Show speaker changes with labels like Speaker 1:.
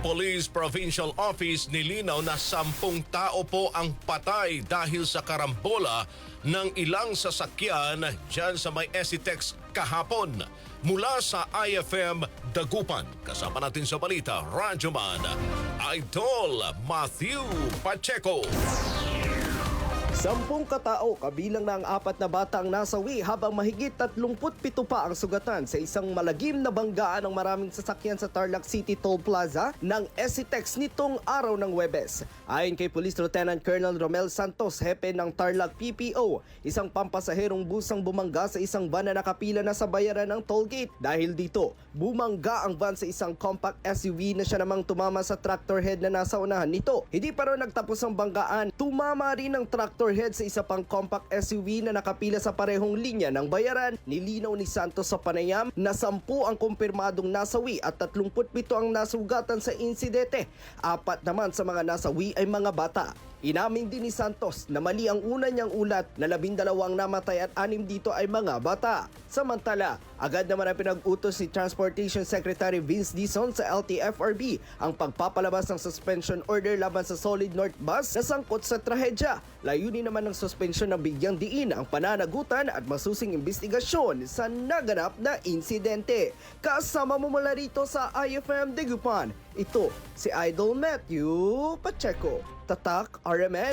Speaker 1: Police Provincial Office nilinaw na sampung tao po ang patay dahil sa karambola ng ilang sasakyan dyan sa may Esitex kahapon. Mula sa IFM Dagupan, kasama natin sa balita, Radyoman, Idol Matthew Pacheco.
Speaker 2: Sampung katao kabilang na ang apat na bata ang nasawi habang mahigit 37 pa ang sugatan sa isang malagim na banggaan ng maraming sasakyan sa Tarlac City Toll Plaza ng Esitex nitong araw ng Webes. Ayon kay Police Lieutenant Colonel Romel Santos, hepe ng Tarlac PPO, isang pampasaherong busang bumangga sa isang van na nakapila na sa bayaran ng toll gate. Dahil dito, bumangga ang van sa isang compact SUV na siya namang tumama sa tractor head na nasa unahan nito. Hindi pa raw nagtapos ang banggaan, tumama rin ang tractor head sa isa pang compact SUV na nakapila sa parehong linya ng bayaran. Nilinaw ni Santos sa panayam na 10 ang kumpirmadong nasawi at 37 ang nasugatan sa insidente. Apat naman sa mga nasawi ay mga bata. Inamin din ni Santos na mali ang una niyang ulat na labindalawang namatay at anim dito ay mga bata. Samantala, agad naman ang pinag-utos si Transportation Secretary Vince Dizon sa LTFRB ang pagpapalabas ng suspension order laban sa Solid North Bus na sangkot sa trahedya. Layunin naman ng suspensyon na bigyang diin ang pananagutan at masusing investigasyon sa naganap na insidente. Kasama mo mula rito sa IFM Degupan, ito si Idol Matthew Pacheco. Tatak RMN